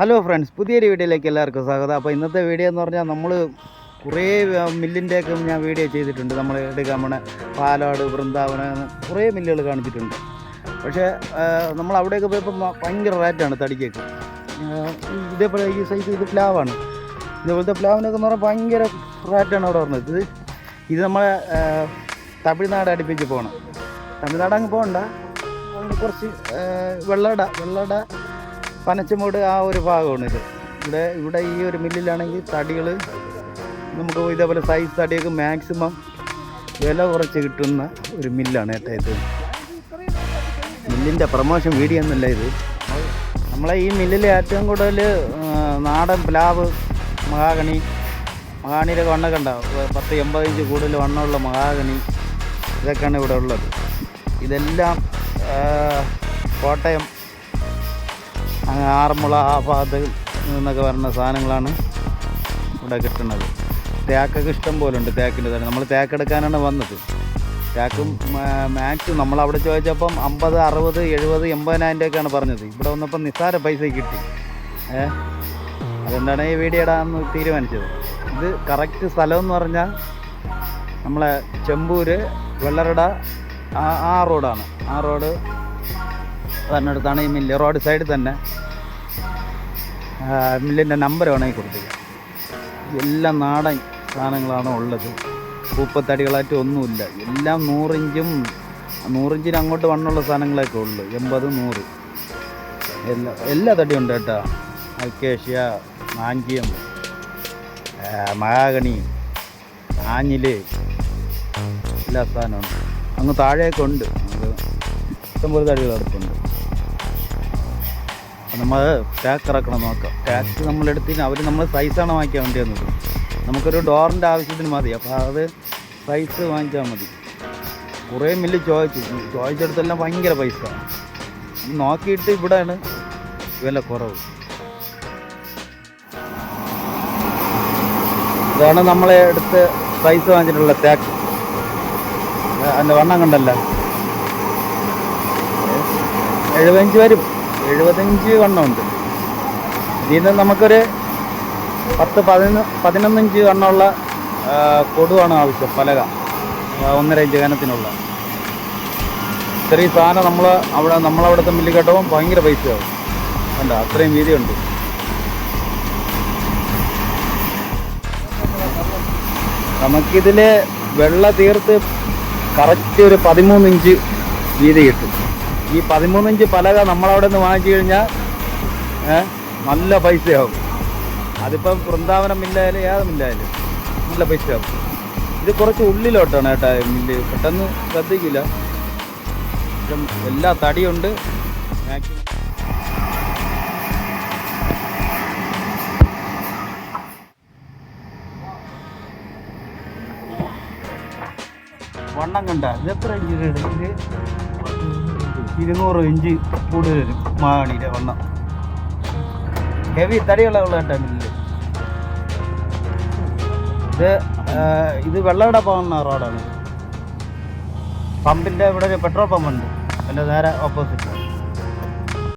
Hello friends പുതിയൊരു വീഡിയോയിലേക്ക് എല്ലാവർക്കും സ്വാഗതം. അപ്പോൾ ഇന്നത്തെ വീഡിയോ എന്ന് പറഞ്ഞാൽ നമ്മൾ കുറേ മില്ലിന്റെയൊക്കെ ഞാൻ വീഡിയോ ചെയ്തിട്ടുണ്ട്. നമ്മൾ എടുക്കാമണ് പാലാട് വൃന്ദാവന കുറേ മില്ലുകൾ കാണിച്ചിട്ടുണ്ട്. പക്ഷേ നമ്മൾ അവിടെയൊക്കെ പോയപ്പോൾ ഭയങ്കര റേറ്റാണ് തടിക്കൊക്കെ. ഇതേപോലെ ഈ സൈസ് ഇത് പ്ലാവാണ് ഇതേപോലത്തെ പ്ലാവിനൊക്കെ എന്ന് പറഞ്ഞാൽ ഭയങ്കര റേറ്റാണ് അവിടെ പറഞ്ഞത് ഇത് ഇത് നമ്മളെ തമിഴ്നാട് അടുപ്പിച്ച് പോകണം. തമിഴ്നാട് അങ്ങ് പോകണ്ട. കുറച്ച് വെള്ളട വെള്ളട പനച്ചമൂട് ആ ഒരു ഭാഗമാണ് ഇത്. ഇവിടെ ഇവിടെ ഈ ഒരു മില്ലിലാണെങ്കിൽ തടികൾ നമുക്ക് ഇതേപോലെ സൈസ് തടിയൊക്കെ മാക്സിമം വില കുറച്ച് കിട്ടുന്ന ഒരു മില്ലാണ് ഏട്ടാ ഇത്. മില്ലിന്റെ പ്രമോഷൻ വീഡിയോ എന്നല്ല ഇത്. നമ്മളെ ഈ മില്ലിൽ ഏറ്റവും കൂടുതൽ നാടൻ പ്ലാവ് മഹാഗണി മഹാഗണിയിലെ വണ്ണൊക്കെ ഉണ്ടാവും പത്ത് എൺപത് ഇഞ്ച് കൂടുതൽ വണ്ണമുള്ള മഹാഗണി ഇതൊക്കെയാണ് ഇവിടെ ഉള്ളത്. ഇതെല്ലാം കോട്ടയം ആറന്മുള ആ ഭാഗത്ത് നിന്നൊക്കെ വരുന്ന സാധനങ്ങളാണ് ഇവിടെ കിട്ടുന്നത്. തേക്കൊക്കെ ഇഷ്ടം പോലെ ഉണ്ട് തേക്കിന്റെ തന്നെ. നമ്മൾ തേക്കെടുക്കാനാണ് വന്നത്. തേക്കും മാക്സിമം നമ്മൾ അവിടെ ചോദിച്ചപ്പം അമ്പത് അറുപത് എഴുപത് എൺപതിനായിരം രൂപയൊക്കെയാണ് പറഞ്ഞത്. ഇവിടെ വന്നപ്പം നിസ്സാര പൈസ കിട്ടി. ഏ? അതുകൊണ്ടാണ് ഈ വീഡിയോ ഇടാമെന്ന് തീരുമാനിച്ചത്. ഇത് കറക്റ്റ് സ്ഥലം എന്ന് പറഞ്ഞാൽ നമ്മളെ ചെമ്പൂർ വെള്ളറട ആ റോഡാണ് ആ റോഡ് അതിനടുത്താണ് ഈ മില്ല് റോഡ് സൈഡിൽ തന്നെ മില്ലിന്റെ നമ്പർ വേണമെങ്കിൽ കൊടുക്കുക എല്ലാം നാടൻ സാധനങ്ങളാണ് ഉള്ളത്. പൂപ്പത്തടികളായിട്ട് ഒന്നുമില്ല. എല്ലാം നൂറിഞ്ചും നൂറിഞ്ചിന് അങ്ങോട്ട് വണ്ണുള്ള സാധനങ്ങളൊക്കെ ഉള്ളു. എൺപത് നൂറ്. എല്ലാ എല്ലാ തടിയും ഉണ്ട് കേട്ടോ. അക്കേഷ്യ മാഞ്ചിയം മഹാഗണി ആഞ്ഞിൽ എല്ലാ സാധനമുണ്ട് അങ്ങ് താഴേക്കുണ്ട് ഇഷ്ടംപോലെ തടികൾ അടുത്തുണ്ട് നമ്മൾ പാക്ക് ഇറക്കണം നോക്കാം. പാക്ക് നമ്മളെടുത്തിന് അവർ നമ്മൾ സൈസാണ് വാങ്ങിക്കാൻ വേണ്ടി വന്നത്. നമുക്കൊരു ഡോറിന്റെ ആവശ്യത്തിന് മതി. അപ്പോൾ അത് സൈസ് വാങ്ങിച്ചാൽ മതി. കുറേ മില്ല് ചോദിച്ചു. ചോദിച്ചെടുത്തെല്ലാം ഭയങ്കര പൈസ. നോക്കിയിട്ട് ഇവിടെയാണ് വില കുറവ്. ഇതാണ് നമ്മളെ എടുത്ത് സൈസ് വാങ്ങിച്ചിട്ടുള്ള തേക്ക് അതിന്റെ വണ്ണം കണ്ടല്ല. എഴുപത്തഞ്ച് വരും. എഴുപത്തഞ്ച് വണ്ണമുണ്ട് ഇതിൽ നിന്ന് നമുക്കൊരു പത്ത് പതിനൊന്ന് പതിനൊന്നിഞ്ച് വണ്ണമുള്ള കൊടുവാണ് ആവശ്യം പലക. ഒന്നര ഇഞ്ച് കനത്തിനുള്ള. ഇത്രയും സാധനം നമ്മൾ അവിടെ നമ്മളവിടുത്തെ മില്ലിൽ കേട്ടപ്പോൾ ഭയങ്കര പൈസയാവും. വേണ്ട അത്രയും വീതിയുണ്ട്. നമുക്കിതിൽ വെള്ള തീർത്ത് കറക്റ്റ് ഒരു പതിമൂന്ന് ഇഞ്ച് വീതി കിട്ടും. ഈ പതിമൂന്ന് ഇഞ്ച് പലക നമ്മളവിടെ നിന്ന് വാങ്ങിച്ചു കഴിഞ്ഞാൽ നല്ല പൈസയാവും. അതിപ്പം വൃന്ദാവനം മില്ലായാലും ഏത് മില്ലായാലും നല്ല പൈസയാവും. ഇത് കുറച്ച് ഉള്ളിലോട്ടാണ് കേട്ടോ മില്ല്. പെട്ടെന്ന് ശ്രദ്ധിക്കില്ല. എല്ലാ തടിയുണ്ട്. മാക്സിമം വണ്ണം കണ്ട? ഇത് എത്ര ഇഞ്ചിന് ഇത് ഇരുന്നൂറ് ഇഞ്ച് കൂടുതൽ വരും മാണിയുടെ വണ്ണം. ഹെവി തടിയുള്ള ഉള്ള കേട്ടോ മില്ല് ഇത് ഇത് വെള്ളയുടെ പോകുന്ന റോഡാണ്. പമ്പിന്റെ ഇവിടെ ഒരു പെട്രോൾ പമ്പുണ്ട്. അതിന്റെ നേരെ ഓപ്പോസിറ്റ്